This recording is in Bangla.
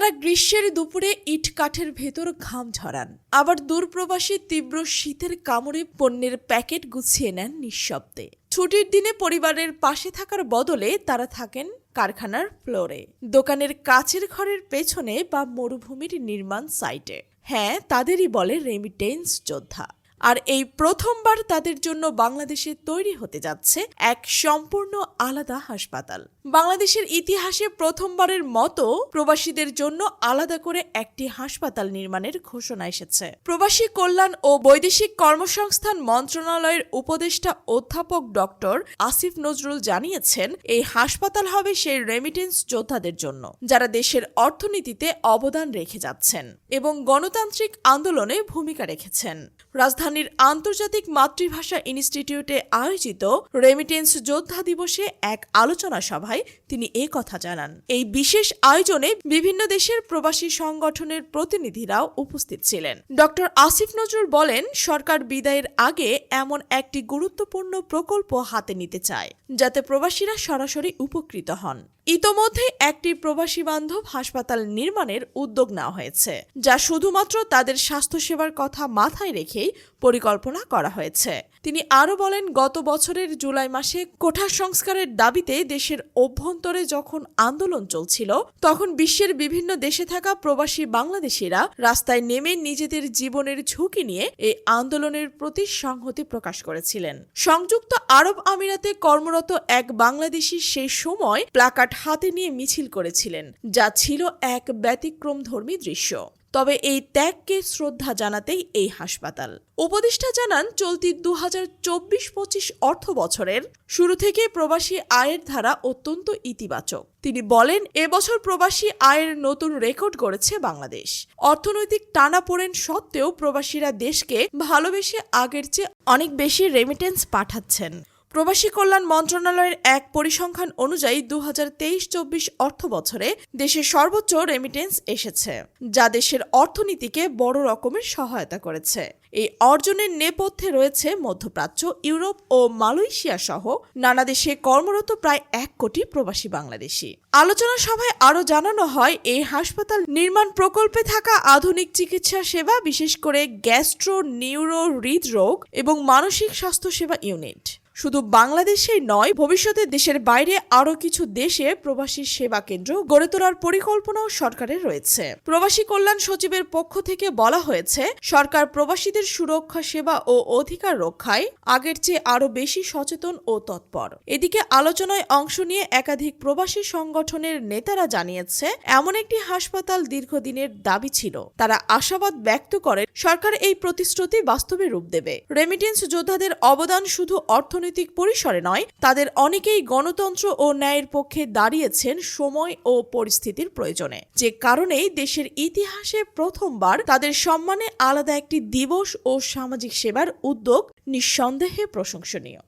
তারা গ্রীষ্মের দুপুরে ইট কাঠের ভেতর ঘাম ঝরান। আবার দূরপ্রবাসী তীব্র শীতের কামড়ে পণ্যের প্যাকেট গুছিয়ে নেন নিঃশব্দে। ছুটির দিনে পরিবারের পাশে থাকার বদলে তারা থাকেন কারখানার ফ্লোরে। দোকানের কাচের ঘরের পেছনে বা মরুভূমির নির্মাণ সাইটে। হ্যাঁ তাদেরই বলে রেমিটেন্স যোদ্ধা। আর এই প্রথমবার তাদের জন্য বাংলাদেশে তৈরি হতে যাচ্ছে এক সম্পূর্ণ আলাদা হাসপাতাল। বাংলাদেশের ইতিহাসে প্রথমবারের মতো প্রবাসীদের জন্য আলাদা করে একটি হাসপাতাল নির্মাণের ঘোষণা এসেছে। প্রবাসী কল্যাণ ও বৈদেশিক কর্মসংস্থান মন্ত্রণালয়ের উপদেষ্টা অধ্যাপক ডক্টর আসিফ নজরুল জানিয়েছেন, এই হাসপাতাল হবে সেই রেমিটেন্স যোদ্ধাদের জন্য, যারা দেশের অর্থনীতিতে অবদান রেখে যাচ্ছেন এবং গণতান্ত্রিক আন্দোলনে ভূমিকা রেখেছেন। রাজধানীর আন্তর্জাতিক মাতৃভাষা ইনস্টিটিউটে আয়োজিত রেমিটেন্স যোদ্ধা দিবসে এক আলোচনা সভায় তিনি এ কথা জানান। এই বিশেষ আয়োজনে বিভিন্ন দেশের প্রবাসী সংগঠনের প্রতিনিধিরাও উপস্থিত ছিলেন। ডক্টর আসিফ নজরুল বলেন, সরকার বিদায়ের আগে এমন একটি গুরুত্বপূর্ণ প্রকল্প হাতে নিতে চায়, যাতে প্রবাসীরা সরাসরি উপকৃত হন। ইতোমধ্যে একটি প্রবাসী বান্ধব হাসপাতাল নির্মাণের উদ্যোগ নেওয়া হয়েছে, যা শুধুমাত্র তাদের স্বাস্থ্যসেবার কথা মাথায় রেখেই পরিকল্পনা করা হয়েছে। তিনি আরও বলেন, গত বছরের জুলাই মাসে কোঠা সংস্কারের দাবিতে দেশের অভ্যন্তরে যখন আন্দোলন চলছিল, তখন বিশ্বের বিভিন্ন দেশে থাকা প্রবাসী বাংলাদেশিরা রাস্তায় নেমে নিজেদের জীবনের ঝুঁকি নিয়ে এই আন্দোলনের প্রতি সংহতি প্রকাশ করেছিলেন। সংযুক্ত আরব আমিরাতে কর্মরত এক বাংলাদেশি সেই সময় প্লাকার্ড হাতে নিয়ে মিছিল করেছিলেন, যা ছিল এক ব্যতিক্রমধর্মী দৃশ্য। তবে এই ত্যাগকে শ্রদ্ধা জানাতেই এই হাসপাতাল। উপদেষ্টা জানান, চলতি দু হাজার চব্বিশ পঁচিশ অর্থ বছরের শুরু থেকে প্রবাসী আয়ের ধারা অত্যন্ত ইতিবাচক। তিনি বলেন এবছর প্রবাসী আয়ের নতুন রেকর্ড গড়েছে বাংলাদেশ। অর্থনৈতিক টানাপোড়েন সত্ত্বেও প্রবাসীরা দেশকে ভালোবেসে আগের চেয়ে অনেক বেশি রেমিটেন্স পাঠাচ্ছেন। প্রবাসী কল্যাণ মন্ত্রণালয়ের এক পরিসংখ্যান অনুযায়ী দু হাজার তেইশ চব্বিশ অর্থ বছরে দেশের সর্বোচ্চ রেমিটেন্স এসেছে, যা দেশের অর্থনীতিকে বড় রকমের সহায়তা করেছে। এই অর্জনের নেপথ্যে রয়েছে মধ্যপ্রাচ্য, ইউরোপ ও মালয়েশিয়া সহ নানা দেশে কর্মরত প্রায় এক কোটি প্রবাসী বাংলাদেশি। আলোচনা সভায় আরও জানানো হয়, এই হাসপাতাল নির্মাণ প্রকল্পে থাকা আধুনিক চিকিৎসা সেবা, বিশেষ করে গ্যাস্ট্রো নিউরো হৃদরোগ এবং মানসিক স্বাস্থ্য সেবা ইউনিট। শুধু বাংলাদেশেই নয়, ভবিষ্যতে দেশের বাইরে আরও কিছু দেশে প্রবাসী সেবা কেন্দ্র গড়ে তোলার পরিকল্পনাও সরকারের রয়েছে। প্রবাসী কল্যাণ সচিবের পক্ষ থেকে বলা হয়েছে, সরকার প্রবাসীদের সুরক্ষা, সেবা ও অধিকার রক্ষায় আগের চেয়ে আরও বেশি সচেতন ও তৎপর। এদিকে আলোচনায় অংশ নিয়ে একাধিক প্রবাসী সংগঠনের নেতারা জানিয়েছে, এমন একটি হাসপাতাল দীর্ঘদিনের দাবি ছিল। তারা আশাবাদ ব্যক্ত করে সরকার এই প্রতিশ্রুতি বাস্তবে রূপ দেবে। রেমিটেন্স যোদ্ধাদের অবদান শুধু অর্থনৈতিক রাজনৈতিক পরিসরে নয়, তাদের অনেকেই গণতন্ত্র ও ন্যায়ের পক্ষে দাঁড়িয়েছেন সময় ও পরিস্থিতির প্রয়োজনে। যে কারণেই দেশের ইতিহাসে প্রথমবার তাদের সম্মানে আলাদা একটি দিবস ও সামাজিক সেবার উদ্যোগ নিঃসন্দেহে প্রশংসনীয়।